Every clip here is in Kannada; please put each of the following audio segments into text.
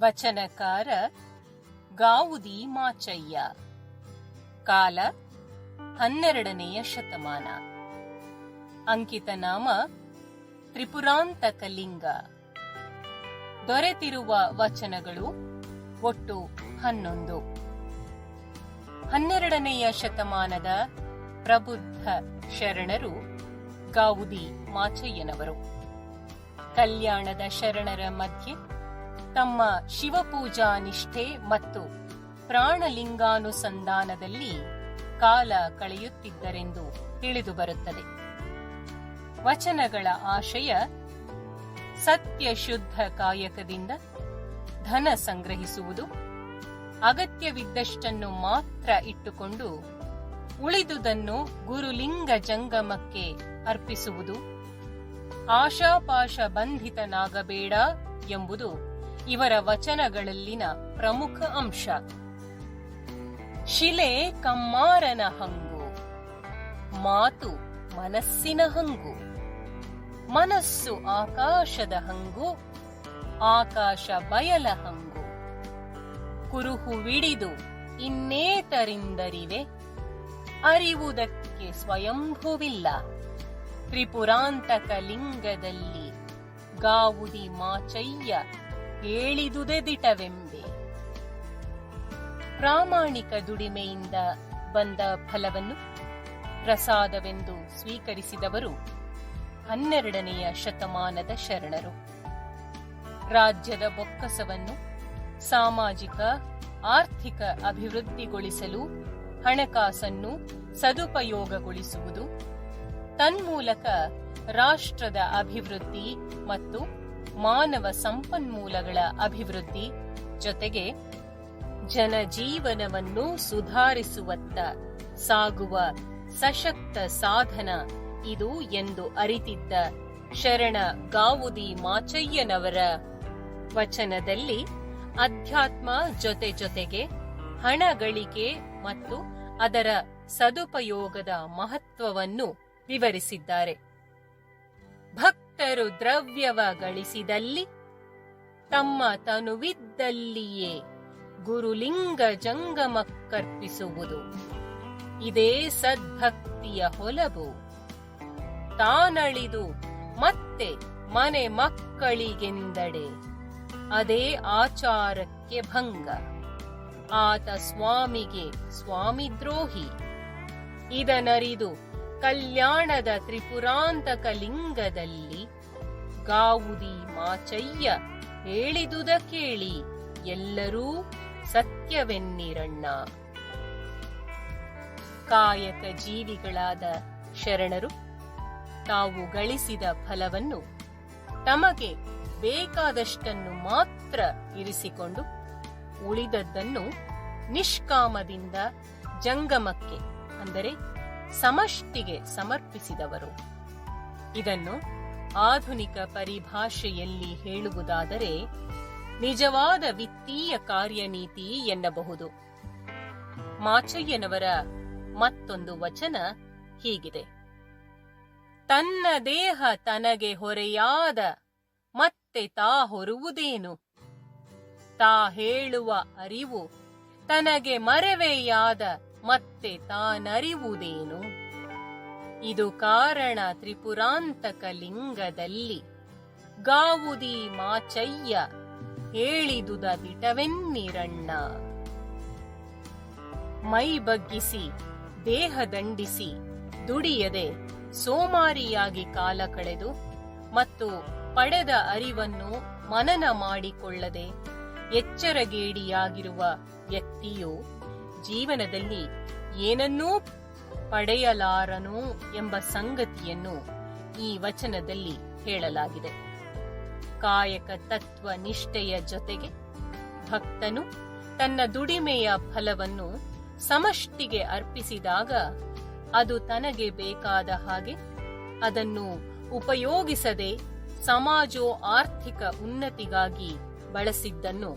ವಚನಕಾರ ಗಾವುದಿ ಮಾಚಯ್ಯ. ಕಾಲ ಹನ್ನೆರಡನೆಯ ಶತಮಾನ. ಅಂಕಿತ ನಾಮ ತ್ರಿಪುರಾಂತಕಲಿಂಗ ದೊರೆತಿರುವ ವಚನಗಳು ಒಟ್ಟು ಹನ್ನೊಂದು. ಹನ್ನೆರಡನೆಯ ಶತಮಾನದ ಪ್ರಬುದ್ಧ ಶರಣರು ಗಾವುದಿ ಮಾಚಯ್ಯನವರು. ಕಲ್ಯಾಣದ ಶರಣರ ಮಧ್ಯೆ ತಮ್ಮ ಶಿವಪೂಜಾ ನಿಷ್ಠೆ ಮತ್ತು ಪ್ರಾಣಲಿಂಗಾನುಸಂಧಾನದಲ್ಲಿ ಕಾಲ ಕಳೆಯುತ್ತಿದ್ದರೆಂದು ತಿಳಿದುಬರುತ್ತದೆ ವಚನಗಳ ಆಶಯ ಸತ್ಯ ಶುದ್ಧ ಕಾಯಕದಿಂದ ಧನ ಸಂಗ್ರಹಿಸುವುದು, ಅಗತ್ಯವಿದ್ದಷ್ಟನ್ನು ಮಾತ್ರ ಇಟ್ಟುಕೊಂಡು ಉಳಿದುದನ್ನು ಗುರುಲಿಂಗ ಜಂಗಮಕ್ಕೆ ಅರ್ಪಿಸುವುದು, ಆಶಾಪಾಶ ಬಂಧಿತನಾಗಬೇಡ ಎಂಬುದು ಇವರ ವಚನಗಳಲ್ಲಿನ ಪ್ರಮುಖ ಅಂಶ. ಶಿಲೆ ಕಮ್ಮಾರನ ಹಂಗು, ಮಾತು ಮನಸ್ಸಿನ ಹಂಗು, ಮನಸ್ಸು ಆಕಾಶದ ಹಂಗು, ಆಕಾಶ ಬಯಲ ಹಂಗು. ಕುರುಹುವಿಡಿದು ಇನ್ನೇತರಿಂದರಿವೆ, ಅರಿವುದಕ್ಕೆ ಸ್ವಯಂಭುವಿಲ್ಲ. ತ್ರಿಪುರಾಂತಕ ಲಿಂಗದಲ್ಲಿ ಗಾವುದಿ ಮಾಚಯ್ಯ ಹೇಳಿದುದೆ ದಿಟವೆಂಬೆ. ಪ್ರಾಮಾಣಿಕ ದುಡಿಮೆಯಿಂದ ಬಂದ ಫಲವನ್ನು ಪ್ರಸಾದವೆಂದು ಸ್ವೀಕರಿಸಿದವರು ಹನ್ನೆರಡನೆಯ ಶತಮಾನದ ಶರಣರು. ರಾಜ್ಯದ ಬೊಕ್ಕಸವನ್ನು ಸಾಮಾಜಿಕ, ಆರ್ಥಿಕ ಅಭಿವೃದ್ಧಿಗೊಳಿಸಲು ಹಣಕಾಸನ್ನು ಸದುಪಯೋಗಗೊಳಿಸುವುದು, ತನ್ಮೂಲಕ ರಾಷ್ಟ್ರದ ಅಭಿವೃದ್ಧಿ ಮತ್ತು ಮಾನವ ಸಂಪನ್ಮೂಲಗಳ ಅಭಿವೃದ್ಧಿ ಜೊತೆಗೆ ಜನಜೀವನವನ್ನು ಸುಧಾರಿಸುವತ್ತ ಸಾಗುವ ಸಶಕ್ತ ಸಾಧನ ಇದು ಎಂದು ಅರಿತಿದ್ದ ಶರಣ ಗಾವುದಿ ಮಾಚಯ್ಯನವರ ವಚನದಲ್ಲಿ ಅಧ್ಯಾತ್ಮ ಜೊತೆ ಜೊತೆಗೆ ಹಣ ಗಳಿಕೆ ಮತ್ತು ಅದರ ಸದುಪಯೋಗದ ಮಹತ್ವವನ್ನು ವಿವರಿಸಿದ್ದಾರೆ. ಭಕ್ತರು ದ್ರವ್ಯವ ಗಳಿಸಿದಲ್ಲಿ ತಮ್ಮ ತನುವಿದ್ದಲ್ಲಿಯೇ ಗುರುಲಿಂಗ ಜಂಗಮಕ್ಕರ್ಪಿಸುವುದು. ಇದೇ ಸದ್ಭಕ್ತಿಯ ಹೊಲಬು ತಾನಳಿದು ಮತ್ತೆ ಮನೆ ಮಕ್ಕಳಿಗೆಂದಡೆ. ಅದೇ ಆಚಾರಕ್ಕೆ ಭಂಗ. ಆತ ಸ್ವಾಮಿಗೆ ಸ್ವಾಮಿ ದ್ರೋಹಿ. ಇದನರಿದು ಕಲ್ಯಾಣದ ತ್ರಿಪುರಾಂತಕ ಲಿಂಗದಲ್ಲಿ ಗಾವುದಿ ಮಾಚಯ್ಯ ಹೇಳಿದುದ ಕೇಳಿ ಎಲ್ಲರೂ ಸತ್ಯವೆನ್ನಿರಣ್ಣ. ಕಾಯಕ ಜೀವಿಗಳಾದ ಶರಣರು, ತಾವು ಗಳಿಸಿದ ಫಲವನ್ನು ತಮಗೆ ಬೇಕಾದಷ್ಟನ್ನು ಮಾತ್ರ ಇರಿಸಿಕೊಂಡು ಉಳಿದದ್ದನ್ನು ನಿಷ್ಕಾಮದಿಂದ ಜಂಗಮಕ್ಕೆ, ಅಂದರೆ ಸಮಷ್ಟಿಗೆ ಸಮರ್ಪಿಸಿದವರು. ಇದನ್ನು ಆಧುನಿಕ ಪರಿಭಾಷೆಯಲ್ಲಿ ಹೇಳುವುದಾದರೆ ನಿಜವಾದ ವಿತ್ತೀಯ ಕಾರ್ಯನೀತಿ ಎನ್ನಬಹುದು. ಮಾಚಯ್ಯನವರ ಮತ್ತೊಂದು ವಚನ ಹೀಗಿದೆ. ತನ್ನ ದೇಹ ತನಗೆ ಹೊರೆಯಾದ ಮತ್ತೆ ತಾ ಹೊರುವುದೇನು? ತಾ ಹೇಳುವ ಅರಿವು ತನಗೆ ಮರವೆಯಾದ ಮತ್ತೆ ತಾನರಿವುದೇನು? ಇದು ಕಾರಣ ತ್ರಿಪುರಾಂತಕ ಲಿಂಗದಲ್ಲಿ. ಗಾವುದಿ ಮಾಚಯ್ಯ ಹೇಳಿದುದ ದಿಟವೆನ್ನಿರಣ್ಣ. ಮೈ ಬಗ್ಗಿಸಿ, ದೇಹ ದಂಡಿಸಿ, ದುಡಿಯದೆ ಸೋಮಾರಿಯಾಗಿ ಕಾಲ ಕಳೆದು ಮತ್ತು ಪಡೆದ ಅರಿವನ್ನು ಮನನ ಮಾಡಿಕೊಳ್ಳದೆ ಎಚ್ಚರಗೇಡಿಯಾಗಿರುವ ವ್ಯಕ್ತಿಯು ಜೀವನದಲ್ಲಿ ಏನನ್ನೂ ಪಡೆಯಲಾರನು ಎಂಬ ಸಂಗತಿಯನ್ನು ಈ ವಚನದಲ್ಲಿ ಹೇಳಲಾಗಿದೆ. ಕಾಯಕ ತತ್ವ ನಿಷ್ಠೆಯ ಜೊತೆಗೆ ಭಕ್ತನು ತನ್ನ ದುಡಿಮೆಯ ಫಲವನ್ನು ಸಮಷ್ಟಿಗೆ ಅರ್ಪಿಸಿದಾಗ ಅದು ತನಗೆ ಬೇಕಾದ ಹಾಗೆ ಅದನ್ನು ಉಪಯೋಗಿಸದೆ ಸಮಾಜೋ ಆರ್ಥಿಕ ಉನ್ನತಿಗಾಗಿ ಬಳಸಿದ್ದನ್ನು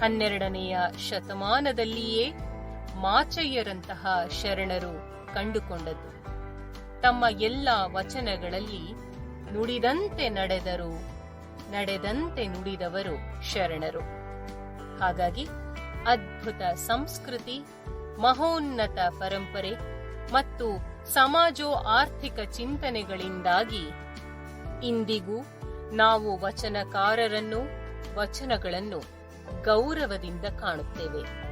ಹನ್ನೆರಡನೆಯ ಶತಮಾನದಲ್ಲಿಯೇ ಮಾಚಯ್ಯರಂತಹ ಶರಣರು ಕಂಡುಕೊಂಡದ್ದು. ತಮ್ಮ ಎಲ್ಲ ವಚನಗಳಲ್ಲಿ ನುಡಿದಂತೆ ನಡೆದರು, ನಡೆದಂತೆ ನುಡಿದವರು ಶರಣರು. ಹಾಗಾಗಿ ಅದ್ಭುತ ಸಂಸ್ಕೃತಿ, ಮಹೋನ್ನತ ಪರಂಪರೆ ಮತ್ತು ಸಮಾಜೋ ಆರ್ಥಿಕ ಚಿಂತನೆಗಳಿಂದಾಗಿ ಇಂದಿಗೂ ನಾವು ವಚನಕಾರರನ್ನು, ವಚನಗಳನ್ನು ಗೌರವದಿಂದ ಕಾಣುತ್ತೇವೆ.